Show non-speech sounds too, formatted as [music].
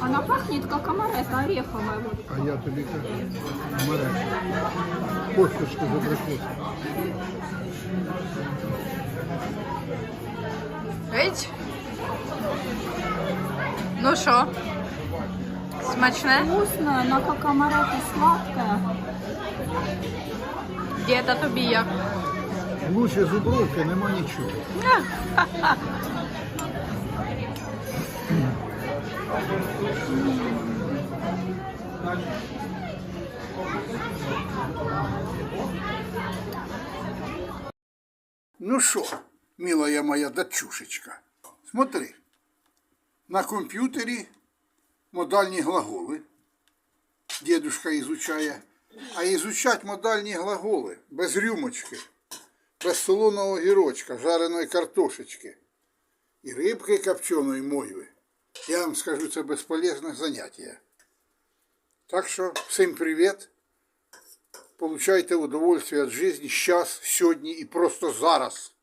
Она пахнет как амарета ореховая. Вот. А я тобі кажу, Марек, косточку за прикос. Видь? Ну що? Смачне? Вкусная, она как амарета сладкая. Діда тобі як? Лучше зубровки нема нічого. [laughs] Ну що, милая моя дочушечка, смотри. На комп'ютері модальні глаголи. Дедушка изучає. А изучать модальні глаголи без рюмочки, без солоного гірочка, жареної картошечки і рибки копченої мойви. Я вам скажу, це безполезне заняття. Так що всім привіт. Получайте удовольствие від життя зараз, сьогодні і просто зараз.